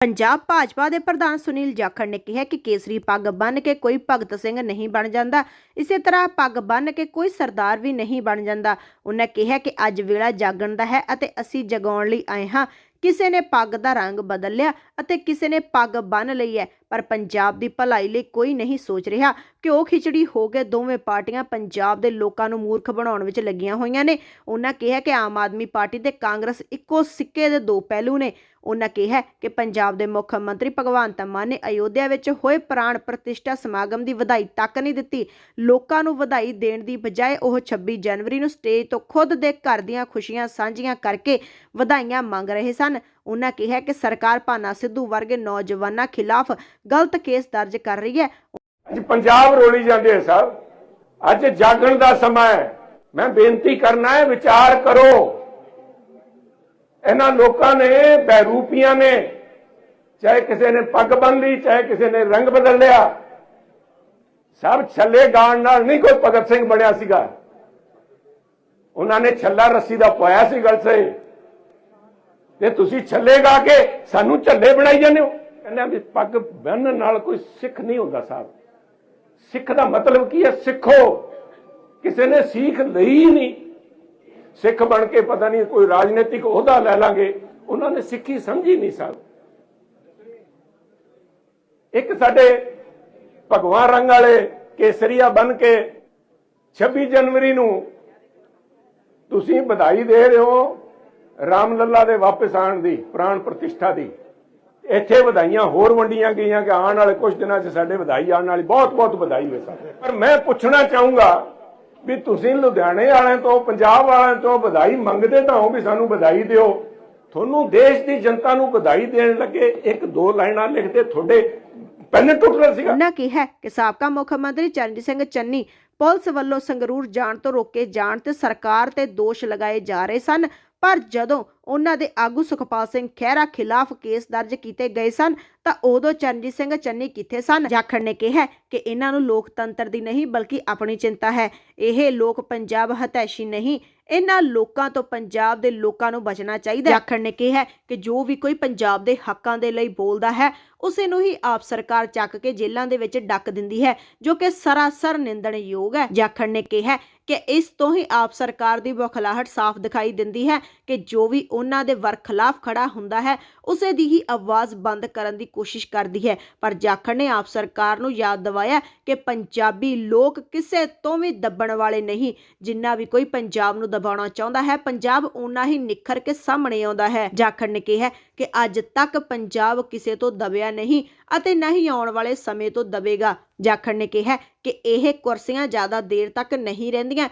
ਪੰਜਾਬ ਭਾਜਪਾ ਦੇ ਪ੍ਰਧਾਨ ਸੁਨੀਲ ਜਾਖੜ ਨੇ ਕਿਹਾ ਕਿ ਕੇਸਰੀ ਪੱਗ ਬੰਨ੍ਹ ਕੇ ਕੋਈ ਭਗਤ ਸਿੰਘ ਨਹੀਂ ਬਣ ਜਾਂਦਾ। ਇਸੇ ਤਰ੍ਹਾਂ ਪੱਗ ਬੰਨ੍ਹ ਕੇ ਕੋਈ ਸਰਦਾਰ ਵੀ ਨਹੀਂ ਬਣ ਜਾਂਦਾ। ਉਹਨਾਂ ਕਿਹਾ ਕਿ ਅੱਜ ਵੇਲਾ ਜਾਗਣ ਦਾ ਹੈ ਅਤੇ ਅਸੀਂ ਜਗਾਉਣ ਲਈ ਆਏ ਹਾਂ। ਕਿਸੇ ਨੇ ਪੱਗ ਦਾ ਰੰਗ ਬਦਲ ਲਿਆ ਅਤੇ ਕਿਸੇ ਨੇ ਪੱਗ ਬੰਨ ਲਈ ਹੈ, ਪਰ ਪੰਜਾਬ ਦੀ ਭਲਾਈ ਲਈ ਕੋਈ ਨਹੀਂ ਸੋਚ ਰਿਹਾ। ਘਿਓ ਖਿਚੜੀ ਹੋ ਕੇ ਦੋਵੇਂ ਪਾਰਟੀਆਂ ਪੰਜਾਬ ਦੇ ਲੋਕਾਂ ਨੂੰ ਮੂਰਖ ਬਣਾਉਣ ਵਿੱਚ ਲੱਗੀਆਂ ਹੋਈਆਂ ਨੇ। ਉਹਨਾਂ ਕਿਹਾ ਕਿ ਆਮ ਆਦਮੀ ਪਾਰਟੀ ਤੇ ਕਾਂਗਰਸ ਇੱਕੋ ਸਿੱਕੇ ਦੇ ਦੋ ਪਹਿਲੂ ਨੇ। ਉਹਨਾਂ ਕਿਹਾ ਕਿ ਪੰਜਾਬ ਦੇ ਮੁੱਖ ਮੰਤਰੀ ਭਗਵੰਤ ਮਾਨ ਨੇ ਅਯੋਧਿਆ ਵਿੱਚ ਹੋਏ ਪ੍ਰਾਣ ਪ੍ਰਤਿਸ਼ਠਾ ਸਮਾਗਮ ਦੀ ਵਧਾਈ ਤੱਕ ਨਹੀਂ ਦਿੱਤੀ। ਲੋਕਾਂ ਨੂੰ ਵਧਾਈ ਦੇਣ ਦੀ ਬਜਾਏ ਉਹ 26 ਜਨਵਰੀ ਨੂੰ ਸਟੇਜ ਤੋਂ ਖੁਦ ਦੇ ਘਰ ਦੀਆਂ ਖੁਸ਼ੀਆਂ ਸਾਂਝੀਆਂ ਕਰਕੇ ਵਧਾਈਆਂ ਮੰਗ ਰਹੇ ਸਨ। ਉਹਨਾਂ ਕਿਹਾ ਕਿ ਸਰਕਾਰ ਭਾਨਾ ਸਿੱਧੂ ਵਰਗੇ ਨੌਜਵਾਨਾਂ ਖਿਲਾਫ ਗਲਤ ਕੇਸ ਦਰਜ ਕਰ ਰਹੀ ਹੈ। ਅੱਜ ਪੰਜਾਬ ਰੋਲੀ ਜਾਂਦੇ ਆ ਸਾਹਿਬ ਅੱਜ ਜਾਗਣ ਦਾ ਸਮਾਂ ਹੈ। ਮੈਂ ਬੇਨਤੀ ਕਰਨਾ ਹੈ, ਵਿਚਾਰ ਕਰੋ। ਇਹਨਾਂ ਲੋਕਾਂ ਨੇ ਬਹਿਰੂਪੀਆਂ ਨੇ, ਚਾਹੇ ਕਿਸੇ ਨੇ ਪੱਗ ਬੰਨ ਲਈ, ਚਾਹੇ ਕਿਸੇ ਨੇ ਰੰਗ ਬਦਲ ਲਿਆ, ਸਭ ਛੱਲੇ ਗਾਣ ਨਾਲ ਨਹੀਂ ਕੋਈ ਭਗਤ ਸਿੰਘ ਬਣਿਆ ਸੀਗਾ। ਉਹਨਾਂ ਨੇ ਛੱਲਾ ਰੱਸੀ ਦਾ ਪਾਇਆ ਸੀ, ਗਲ ਸੇ ਤੇ ਤੁਸੀਂ ਛੱਲੇ ਗਾ ਕੇ ਸਾਨੂੰ ਝੱਲੇ ਬਣਾਈ ਜਾਂਦੇ ਹੋ। ਕਹਿੰਦੇ ਵੀ ਪੱਗ ਬੰਨਣ ਨਾਲ ਕੋਈ ਸਿੱਖ ਨਹੀਂ ਹੁੰਦਾ ਸਾਹਿਬ। ਸਿੱਖ ਦਾ ਮਤਲਬ ਕੀ ਹੈ? ਸਿੱਖੋ। ਕਿਸੇ ਨੇ ਸਿੱਖ ਲਈ ਨਹੀਂ। ਸਿੱਖ ਬਣ ਕੇ ਪਤਾ ਨਹੀਂ ਕੋਈ ਰਾਜਨੀਤਿਕ ਅਹੁਦਾ ਲੈ ਲਾਂਗੇ। ਉਹਨਾਂ ਨੇ ਸਿੱਖੀ ਸਮਝੀ ਨਹੀਂ ਸਾਹਿਬ। ਇੱਕ ਸਾਡੇ ਭਗਵਾਨ ਰੰਗ ਵਾਲੇ ਕੇਸਰੀਆ ਬਣ ਕੇ 26 ਜਨਵਰੀ ਨੂੰ ਤੁਸੀਂ ਵਧਾਈ ਦੇ ਰਹੇ ਹੋ। ਰਾਮ ਲੱਲਾ ਦੇ ਵਾਪਸ ਆਉਣ ਦੀ, ਪ੍ਰਾਣ ਪ੍ਰਤਿਸ਼ਠਾ ਦੀ। ਇੱਥੇ ਵਧਾਈਆਂ ਹੋਰ ਵੰਡੀਆਂ ਗਈਆਂ ਕਿ ਆਉਣ ਵਾਲੇ ਕੁਝ ਦਿਨਾਂ 'ਚ ਸਾਡੇ ਵਧਾਈ ਆਉਣ ਵਾਲੀ ਬਹੁਤ ਬਹੁਤ ਵਧਾਈ ਹੋਵੇ ਸਾਡੇ। ਪਰ ਮੈਂ ਪੁੱਛਣਾ ਚਾਹੂੰਗਾ ਵੀ ਤੁਸੀਂ ਲੁਧਿਆਣੇ ਵਾਲਿਆਂ ਤੋਂ, ਪੰਜਾਬ ਵਾਲਿਆਂ ਤੋਂ ਵਧਾਈ ਮੰਗਦੇ ਤਾਂ ਹੋ ਵੀ ਸਾਨੂੰ ਵਧਾਈ ਦਿਓ। ਤੁਹਾਨੂੰ ਦੇਸ਼ ਦੀ ਜਨਤਾ ਨੂੰ ਵਧਾਈ ਦੇਣ ਲੱਗੇ ਇੱਕ ਦੋ ਲਾਈਨਾਂ ਲਿਖਦੇ ਤੁਹਾਡੇ ਪੈਨ ਟੁੱਟਣਾ ਸੀਗਾ। ਉਹਨਾਂ ਕਿਹਾ ਕਿ ਸਾਬਕਾ ਮੁੱਖ ਮੰਤਰੀ ਚਰਨਜੀਤ ਸਿੰਘ ਚੰਨੀ ਪੁਲਿਸ ਵੱਲੋਂ ਸੰਗਰੂਰ ਜਾਣ ਤੋਂ ਰੋਕੇ ਜਾਣ ਤੇ ਸਰਕਾਰ ਤੇ ਦੋਸ਼ ਲਗਾਏ ਜਾ ਰਹੇ ਸਨ। ਪਰ ਜਦੋਂ ਉਹਨਾਂ ਦੇ ਆਗੂ ਸੁਖਪਾਲ ਸਿੰਘ ਖਹਿਰਾ ਖਿਲਾਫ ਕੇਸ ਦਰਜ ਕੀਤੇ ਗਏ ਸਨ, ਤਾਂ ਉਦੋਂ ਚਰਨਜੀਤ ਸਿੰਘ ਚੰਨੀ ਕਿੱਥੇ ਸਨ? ਜਾਖੜ ਨੇ ਕਿਹਾ ਕਿ ਇਹਨਾਂ ਨੂੰ ਲੋਕਤੰਤਰ ਦੀ ਨਹੀਂ, ਬਲਕਿ ਆਪਣੀ ਚਿੰਤਾ ਹੈ। ਇਹ ਲੋਕ ਪੰਜਾਬ ਹਤੈਸ਼ੀ ਨਹੀਂ, ਇਹਨਾਂ ਲੋਕਾਂ ਤੋਂ ਪੰਜਾਬ ਦੇ ਲੋਕਾਂ ਨੂੰ ਬਚਣਾ ਚਾਹੀਦਾ ਹੈ। ਜਾਖੜ ਨੇ ਕਿਹਾ ਕਿ ਜੋ ਵੀ ਕੋਈ ਪੰਜਾਬ ਦੇ ਹੱਕਾਂ ਦੇ ਲਈ ਬੋਲਦਾ ਹੈ, ਉਸੇ ਨੂੰ ਹੀ ਆਪ ਸਰਕਾਰ ਚੱਕ ਕੇ ਜੇਲ੍ਹਾਂ ਦੇ ਵਿੱਚ ਡੱਕ ਦਿੰਦੀ ਹੈ, ਜੋ ਕਿ ਸਰਾਸਰ ਨਿੰਦਣਯੋਗ ਹੈ। ਜਾਖੜ ਨੇ ਕਿਹਾ ਕਿ ਇਸ ਤੋਂ ਹੀ ਆਪ ਸਰਕਾਰ ਦੀ ਬਖਲਾਹਟ ਸਾਫ਼ ਦਿਖਾਈ ਦਿੰਦੀ ਹੈ ਕਿ ਜੋ ਵੀ ਉਹਨਾਂ ਦੇ ਵਰਖਲਾਫ ਖੜਾ ਹੁੰਦਾ ਹੈ, ਉਸੇ ਦੀ ਹੀ ਆਵਾਜ਼ ਬੰਦ ਕਰਨ ਦੀ ਕੋਸ਼ਿਸ਼ ਕਰਦੀ ਹੈ। ਪਰ ਜਾਖੜ ਨੇ ਆਪ ਸਰਕਾਰ ਨੂੰ ਯਾਦ ਦਿਵਾਇਆ ਕਿ ਪੰਜਾਬੀ ਲੋਕ ਕਿਸੇ ਤੋਂ ਵੀ ਦੱਬਣ ਵਾਲੇ ਨਹੀਂ, ਜਿੰਨਾ ਵੀ ਕੋਈ ਪੰਜਾਬ ਨੂੰ ਦਬਾਉਣਾ ਚਾਹੁੰਦਾ ਹੈ, ਪੰਜਾਬ ਓਨਾ ਹੀ ਨਿਖਰ ਕੇ ਸਾਹਮਣੇ ਆਉਂਦਾ ਹੈ। ਜਾਖੜ ਨੇ ਕਿਹਾ ਕਿ ਅੱਜ ਤੱਕ ਪੰਜਾਬ ਕਿਸੇ ਤੋਂ ਦਬਿਆ ਨਹੀਂ ਅਤੇ ਨਾ ਹੀ ਆਉਣ ਵਾਲੇ ਸਮੇਂ ਤੋਂ ਦਬੇਗਾ। ਜਾਖੜ ਨੇ ਕਿਹਾ ਕਿ ਇਹ ਕੁਰਸੀਆਂ ਜ਼ਿਆਦਾ ਦੇਰ ਤੱਕ ਨਹੀਂ ਰਹਿੰਦੀਆਂ பண்ணுறீங்க